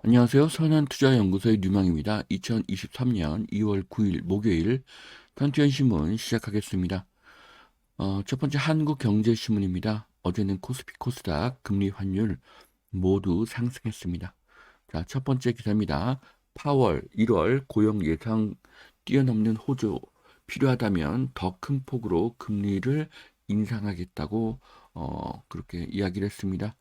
안녕하세요. 선한투자연구소의 뉴망입니다. 2023년 2월 9일 목요일 편투현 신문 시작하겠습니다. 어, 첫 번째 한국경제신문입니다. 어제는 코스피 코스닥 금리 환율 모두 상승했습니다. 자, 첫 번째 기사입니다. 파월 1월 고용 예상 뛰어넘는 호조 필요하다면 더 큰 폭으로 금리를 인상하겠다고 어, 그렇게 이야기를 했습니다.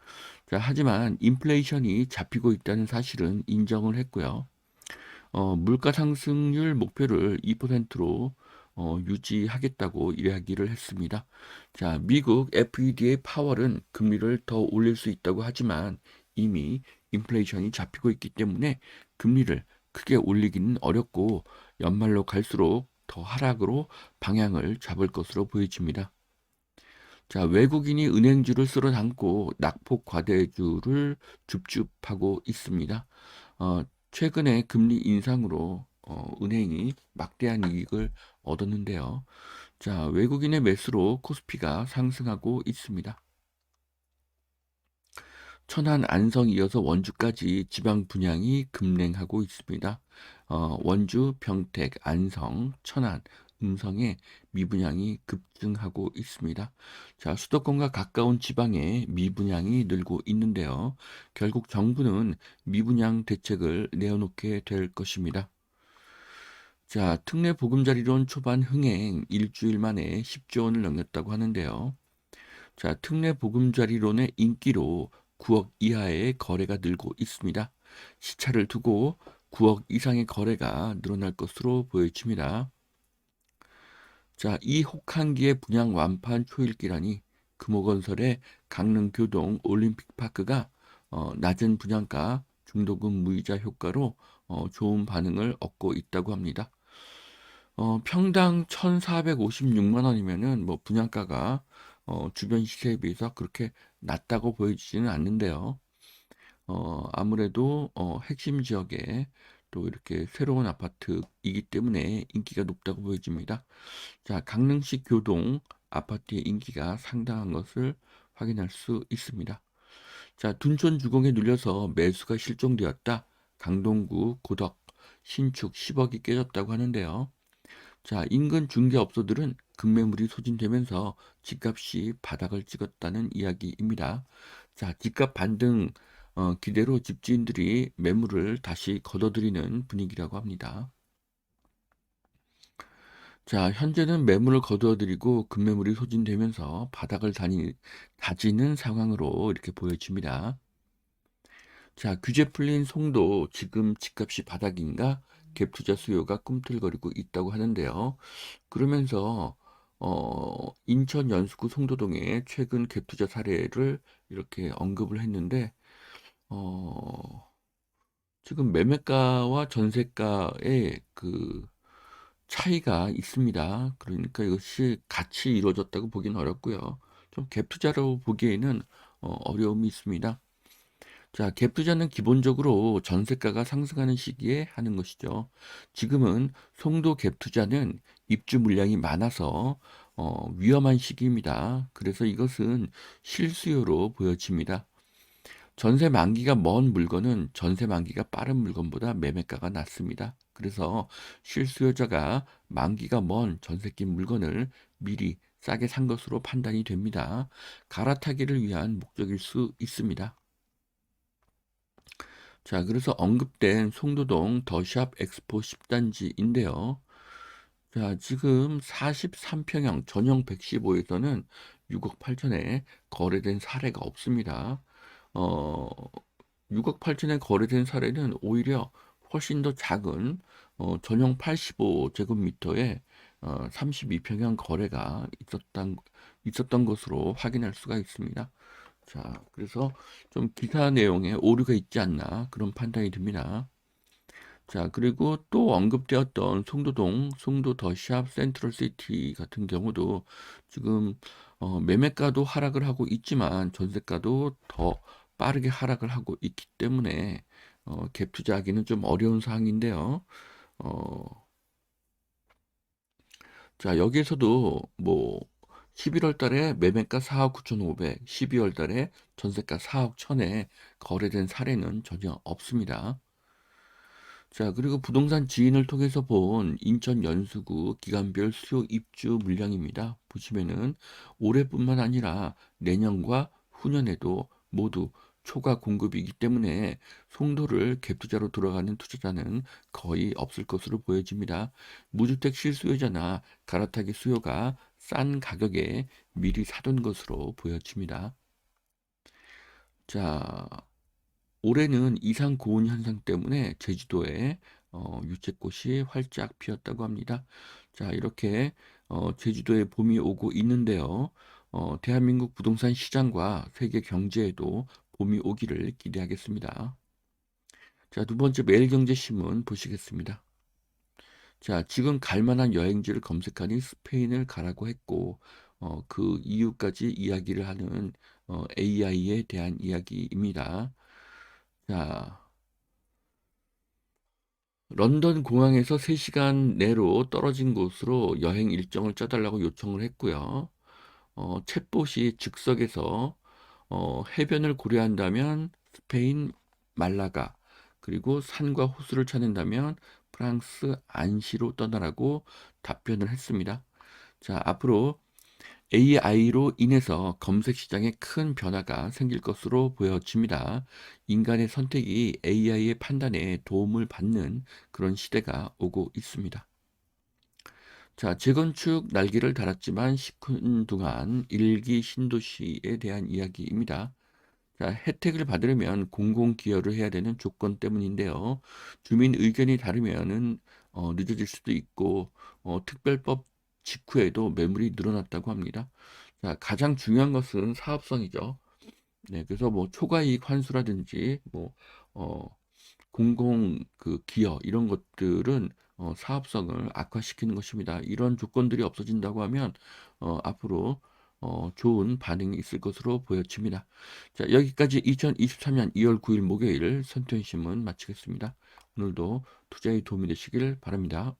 자, 하지만 인플레이션이 잡히고 있다는 사실은 인정을 했고요. 어, 물가 상승률 목표를 2%로 어, 유지하겠다고 이야기를 했습니다. 자, 미국 FED의 파월은 금리를 더 올릴 수 있다고 하지만 이미 인플레이션이 잡히고 있기 때문에 금리를 크게 올리기는 어렵고 연말로 갈수록 더 하락으로 방향을 잡을 것으로 보여집니다. 자, 외국인이 은행주를 쓸어 담고 낙폭 과대주를 줍줍하고 있습니다. 어, 최근에 금리 인상으로 어, 은행이 막대한 이익을 얻었는데요. 자, 외국인의 매수로 코스피가 상승하고 있습니다. 천안, 안성 이어서 원주까지 지방 분양이 급냉하고 있습니다. 어, 원주, 평택, 안성, 천안, 음성에 미분양이 급증하고 있습니다. 자, 수도권과 가까운 지방에 미분양이 늘고 있는데요. 결국 정부는 미분양 대책을 내어놓게 될 것입니다. 자, 특례 보금자리론 초반 흥행 일주일 만에 10조 원을 넘겼다고 하는데요. 자, 특례 보금자리론의 인기로 9억 이하의 거래가 늘고 있습니다. 시차를 두고 9억 이상의 거래가 늘어날 것으로 보여집니다. 자, 이 혹한기의 분양 완판 초일기라니 금호건설의 강릉 교동 올림픽파크가 어, 낮은 분양가 중도금 무이자 효과로 어, 좋은 반응을 얻고 있다고 합니다. 어, 평당 1,456만 원이면은 뭐 분양가가 어, 주변 시세에 비해서 그렇게 낮다고 보여지지는 않는데요. 어, 아무래도 어, 핵심 지역에 또 이렇게 새로운 아파트이기 때문에 인기가 높다고 보여집니다. 자, 강릉시 교동 아파트의 인기가 상당한 것을 확인할 수 있습니다. 자, 둔촌 주공에 눌려서 매수가 실종되었다. 강동구 고덕 신축 10억이 깨졌다고 하는데요. 자, 인근 중개업소들은 급매물이 소진되면서 집값이 바닥을 찍었다는 이야기입니다. 자, 집값 반등 어, 기대로 집주인들이 매물을 다시 걷어들이는 분위기라고 합니다. 자, 현재는 매물을 거두어들이고 급매물이 소진되면서 바닥을 다니, 다지는 상황으로 이렇게 보여집니다. 자, 규제 풀린 송도 지금 집값이 바닥인가 갭 투자 수요가 꿈틀거리고 있다고 하는데요. 그러면서 어, 인천 연수구 송도동의 최근 갭 투자 사례를 이렇게 언급을 했는데 어, 지금 매매가와 전세가의 그 차이가 있습니다. 그러니까 이것이 같이 이루어졌다고 보기는 어렵고요. 좀 갭 투자로 보기에는 어, 어려움이 있습니다. 자, 갭 투자는 기본적으로 전세가가 상승하는 시기에 하는 것이죠. 지금은 송도 갭 투자는 입주 물량이 많아서 어, 위험한 시기입니다. 그래서 이것은 실수요로 보여집니다. 전세 만기가 먼 물건은 전세 만기가 빠른 물건보다 매매가가 낮습니다. 그래서 실수요자가 만기가 먼 전세 낀 물건을 미리 싸게 산 것으로 판단이 됩니다. 갈아타기를 위한 목적일 수 있습니다. 자, 그래서 언급된 송도동 더샵 엑스포 10단지인데요. 자, 지금 43평형 전용 115에서는 6억 8천에 거래된 사례가 없습니다. 어, 6억 8천에 거래된 사례는 오히려 훨씬 더 작은 어, 전용 85제곱미터에 어, 32평형 거래가 있었던, 있었던 것으로 확인할 수가 있습니다. 자, 그래서 좀 기사 내용에 오류가 있지 않나 그런 판단이 듭니다. 자, 그리고 또 언급되었던 송도동, 송도 더샵 센트럴시티 같은 경우도 지금 어, 매매가도 하락을 하고 있지만 전세가도 더 빠르게 하락을 하고 있기 때문에 어, 갭 투자하기는 좀 어려운 상황인데요. 어, 자, 여기에서도 뭐 11월 달에 매매가 4억 9,500, 12월 달에 전세가 4억 1,000에 거래된 사례는 전혀 없습니다. 자, 그리고 부동산 지인을 통해서 본 인천 연수구 기간별 수요 입주 물량입니다. 보시면은 올해뿐만 아니라 내년과 후년에도 모두 초과 공급이기 때문에 송도를 갭투자로 돌아가는 투자자는 거의 없을 것으로 보여집니다. 무주택 실수요자나 갈아타기 수요가 싼 가격에 미리 사둔 것으로 보여집니다. 자, 올해는 이상 고온 현상 때문에 제주도에 어, 유채꽃이 활짝 피었다고 합니다. 자, 이렇게 어, 제주도에 봄이 오고 있는데요. 어, 대한민국 부동산 시장과 세계 경제에도 봄이 오기를 기대하겠습니다. 자, 두 번째 매일경제신문 보시겠습니다. 자, 지금 갈 만한 여행지를 검색하니 스페인을 가라고 했고, 어, 그 이유까지 이야기를 하는 어, AI에 대한 이야기입니다. 자, 런던 공항에서 3시간 내로 떨어진 곳으로 여행 일정을 짜달라고 요청을 했고요. 어, 챗봇이 즉석에서 어, 해변을 고려한다면 스페인 말라가 그리고 산과 호수를 찾는다면 프랑스 안시로 떠나라고 답변을 했습니다. 자, 앞으로 AI로 인해서 검색 시장에 큰 변화가 생길 것으로 보여집니다. 인간의 선택이 AI의 판단에 도움을 받는 그런 시대가 오고 있습니다. 자, 재건축 날개를 달았지만 시큰둥한 일기 신도시에 대한 이야기입니다. 자, 혜택을 받으려면 공공 기여를 해야 되는 조건 때문인데요. 주민 의견이 다르면은 어, 늦어질 수도 있고 어, 특별법 직후에도 매물이 늘어났다고 합니다. 자, 가장 중요한 것은 사업성이죠. 네, 그래서 뭐 초과이익 환수라든지 뭐 어, 공공 그 기여 이런 것들은 어, 사업성을 악화시키는 것입니다. 이런 조건들이 없어진다고 하면 어, 앞으로 어, 좋은 반응이 있을 것으로 보여집니다. 자, 여기까지 2023년 2월 9일 목요일 선토인 신문 마치겠습니다. 오늘도 투자에 도움이 되시길 바랍니다.